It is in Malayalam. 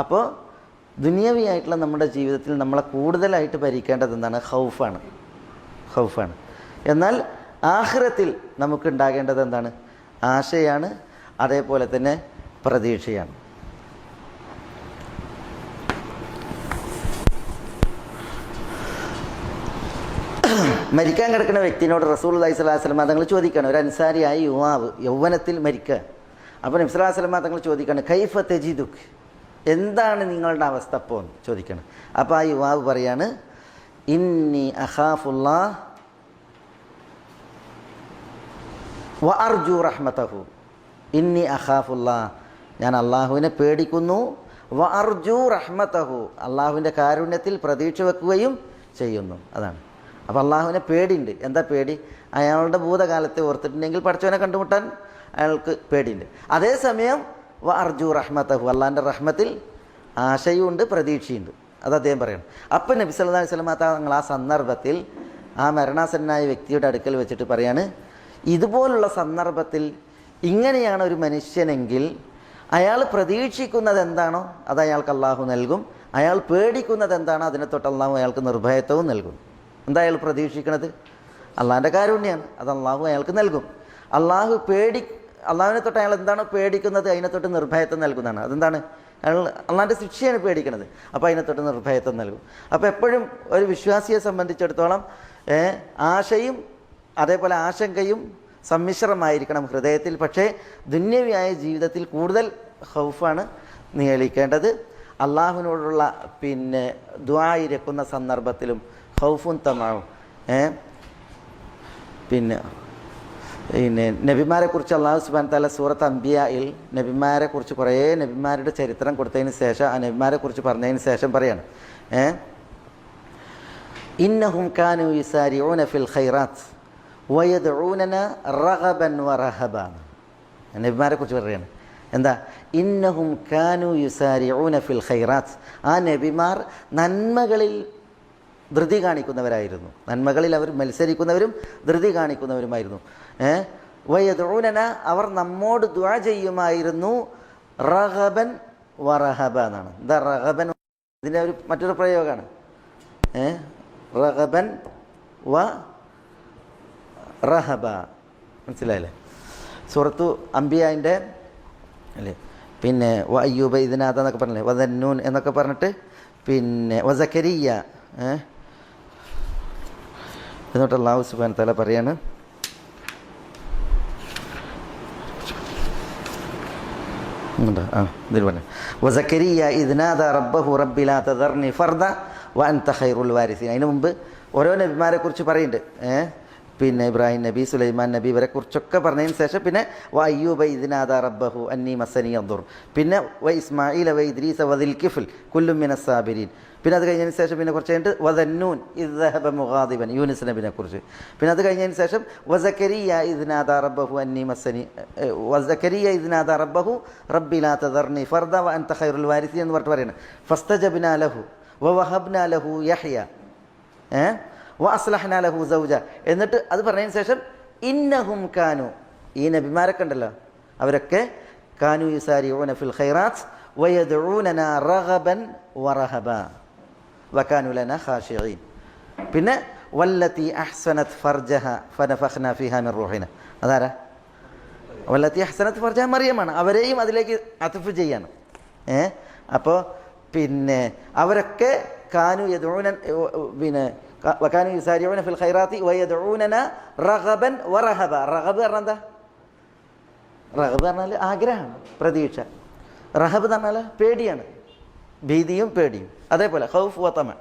അപ്പോൾ ദുനിയവിയായിട്ടുള്ള നമ്മുടെ ജീവിതത്തിൽ നമ്മളെ കൂടുതലായിട്ട് ഭരിക്കേണ്ടത് എന്താണ്? ഹൗഫാണ് ഹൗഫാണ് എന്നാൽ ആഹ്റത്തിൽ നമുക്കുണ്ടാകേണ്ടത് എന്താണ്? ആശയാണ് അതേപോലെ തന്നെ പ്രതീക്ഷയാണ്. മരിക്കാൻ കിടക്കുന്ന വ്യക്തിനോട് റസൂൽ അലൈഹി സ്വലാഹു തങ്ങൾ ചോദിക്കുകയാണ്. ഒരു അൻസാരിയായ യുവാവ് യൗവനത്തിൽ മരിക്കുക. അപ്പോൾ നബ്സലാഹു വസ്ലമ തങ്ങൾ ചോദിക്കുകയാണ് കൈഫ തെജിദുഖ് എന്താണ് നിങ്ങളുടെ അവസ്ഥ അപ്പോൾ? എന്ന് ചോദിക്കണം. അപ്പോൾ ആ യുവാവ് പറയാണ് ഇന്നി അഹാഫുല്ല വ അർജു റഹ്മത്തഹു ഇന്നി അഹാഫുല്ല ഞാൻ അള്ളാഹുവിനെ പേടിക്കുന്നു. വ അർജു റഹ്മത്തഹു അള്ളാഹുവിന്റെ കാരുണ്യത്തിൽ പ്രതീക്ഷ വെക്കുകയും ചെയ്യുന്നു. അതാണ്. അപ്പോൾ അള്ളാഹുവിനെ പേടിയുണ്ട്. എന്താ പേടി? അയാളുടെ ഭൂതകാലത്തെ ഓർത്തിട്ടുണ്ടെങ്കിൽ പഠിച്ചവനെ കണ്ടുമുട്ടാൻ അയാൾക്ക് പേടിയുണ്ട്. അതേസമയം വ അർജു റഹ്മത്തഹു. അള്ളാന്റെ റഹ്മത്തിൽ ആശയുണ്ട് പ്രതീക്ഷയുണ്ട്. അത് അദ്ദേഹം പറയണം. അപ്പം നബി സല്ലാ അലൈഹി വസല്ലമ തങ്ങൾ ആ സന്ദർഭത്തിൽ ആ മരണാസന്നായ വ്യക്തിയുടെ അടുക്കൽ വെച്ചിട്ട് പറയാണ് ഇതുപോലുള്ള സന്ദർഭത്തിൽ ഇങ്ങനെയാണ് ഒരു മനുഷ്യനെങ്കിൽ അയാൾ പ്രതീക്ഷിക്കുന്നത് എന്താണോ അത് അയാൾക്ക് അള്ളാഹു നൽകും. അയാൾ പേടിക്കുന്നത് എന്താണോ അതിനെ തൊട്ട് അള്ളാഹു അയാൾക്ക് നിർഭയത്വവും നൽകും. എന്താ അയാൾ പ്രതീക്ഷിക്കുന്നത് അള്ളാഹിന്റെ കാരുണ്യാണ്. അത് അള്ളാഹു അയാൾക്ക് നൽകും. അള്ളാഹു പേടി അള്ളാഹുവിനെ തൊട്ട് അയാൾ എന്താണ് പേടിക്കുന്നത്? അതിനെ തൊട്ട് നിർഭയത്വം നൽകുന്നതാണ്. അതെന്താണ്? അയാൾ അള്ളാഹിന്റെ ശിക്ഷയാണ് പേടിക്കുന്നത്. അപ്പോൾ അതിനെ തൊട്ട് നിർഭയത്വം നൽകും. അപ്പോൾ എപ്പോഴും ഒരു വിശ്വാസിയെ സംബന്ധിച്ചിടത്തോളം ആശയും അതേപോലെ ആശങ്കയും സമ്മിശ്രമായിരിക്കണം ഹൃദയത്തിൽ. പക്ഷേ ദുന്യവിയായ ജീവിതത്തിൽ കൂടുതൽ ഹൗഫാണ് നിയലിക്കേണ്ടത്. അള്ളാഹുവിനോടുള്ള പിന്നെ ദ്വായിരക്കുന്ന സന്ദർഭത്തിലും ഹൗഫും തമാവും. പിന്നെ പിന്നെ നബിമാരെ കുറിച്ച് അള്ളാഹു സുബാൻ താല സൂറത്ത് അംബിയയിൽ നബിമാരെ കുറിച്ച് കുറേ നബിമാരുടെ ചരിത്രം കൊടുത്തതിന് ശേഷം ആ നബിമാരെ കുറിച്ച് പറഞ്ഞതിന് ശേഷം പറയാണ്. ഏ? ഇന്നഹും കാനു യുസാരിഊന ഫിൽ ഖൈറാത്ത് വയദ്ഊനന റഹബൻ വറഹബ നബിമാരെ കുറിച്ച് പറയാണ്. എന്താ? ഇന്നഹും കാനു യുസാരിഊന ഫിൽ ഖൈറാത്ത്. ആ നബിമാർ നന്മകളിൽ ധൃതി കാണിക്കുന്നവരായിരുന്നു. നന്മകളിൽ അവർ മത്സരിക്കുന്നവരും ധൃതി കാണിക്കുന്നവരുമായിരുന്നു. ഏ? വയ്യതോനന അവർ നമ്മോട് ദ്വാ ചെയ്യുമായിരുന്നു. റഹബൻ വറഹബ എന്നാണ്. എന്താ റഹബൻ? ഇതിന്റെ ഒരു മറ്റൊരു പ്രയോഗമാണ് ഏ? റഹബൻ വ റഹബ. മനസ്സിലായില്ലേ? സുഹൃത്തു അംബിയാന്റെ അല്ലേ? പിന്നെ വ അയ്യൂബ ഇതിനകത്ത് എന്നൊക്കെ പറഞ്ഞില്ലേ? വദന്നൂൻ എന്നൊക്കെ പറഞ്ഞിട്ട് പിന്നെ വസക്കരിയ ഏ? എന്നിട്ട് അള്ളാഹു സുബാൻ തല പറയാണ്. ഉണ്ട്. വസക്കരിയ റബ്ബഹു ഫർദ വാരിസീൻ. അതിന് മുമ്പ് ഓരോ നബിമാരെ കുറിച്ച് പറയുന്നുണ്ട്. ഏ? പിന്നെ ഇബ്രാഹിം നബി സുലൈമാൻ നബി ഇവരെ കുറിച്ചൊക്കെ പറഞ്ഞതിന് ശേഷം പിന്നെ വ അയ്യൂബ റബ്ബഹു അന്നി മസനി അന്ദുർ പിന്നെ വ ഇസ്മായിൽ വ ഇദ്രീസ വദിൽ കിഫിൽ കുല്ലും മിന സാബിരീൻ. പിന്നെ അത് കഴിഞ്ഞതിന് ശേഷം പിന്നെ കുറച്ച് കഴിഞ്ഞിട്ട് വദന്നൂൻ ഇദ്ഹബ മുഹാദിബൻ യൂനിസ് നബിനെ കുറിച്ച്. പിന്നെ അത് കഴിഞ്ഞതിന് ശേഷം വസക്കരിയ ഇതിനാദ റബ്ബഹു അന്നി മസനി വസക്കരിയ ഇതിനാദ റബ്ബഹു റബ്ബിലാ തദർനി ഫർദ വ അൻത ഖൈറുൽ വാരിസി എന്ന് പറഞ്ഞിട്ട് പറയുന്നത്. ഫസ്തജബ്നാ ലഹു വ വഹബ്നാ ലഹു യഹ്യ. ഏ? വ എന്നിട്ട് അത് പറഞ്ഞതിന് ശേഷം ഇന്നഹും കാനു. ഈ നബിമാരൊക്കെ ഉണ്ടല്ലോ. അവരൊക്കെ കാനു യുസാരിഊന ഫിൽ ഖൈറാത്ത് വയദൂനന റഗബൻ വറഹബ. വക്കാനുലന ലന ഖാശിഈൻ പിന്നെ വല്ലത്തി അഹ്സനത് ഫർജഹ ഫനഫഖ്ന ഫിഹാ മിൻ റൂഹിന. അതാരാ? വല്ലത്തി അഹ്സനത്ത് ഫർജഹ മറിയമാണ്. അവരെയും അതിലേക്ക് അതഫ് ചെയ്യാണ്. ഏ? അപ്പോൾ പിന്നെ അവരൊക്കെ കാനു യദൂന പിന്നെ ക- വകാനു ഫിൽ ഖൈറാത്തി വയദൂനന റഗബൻ വറഹബ. റഹബ് പറഞ്ഞാൽ എന്താ? റഹബ് പറഞ്ഞാൽ ആഗ്രഹമാണ് പ്രതീക്ഷ. റഹബ് എന്ന് പറഞ്ഞാൽ പേടിയാണ് ഭീതിയും പേടിയും. അതേപോലെ ഹൗഫ് വത്തമ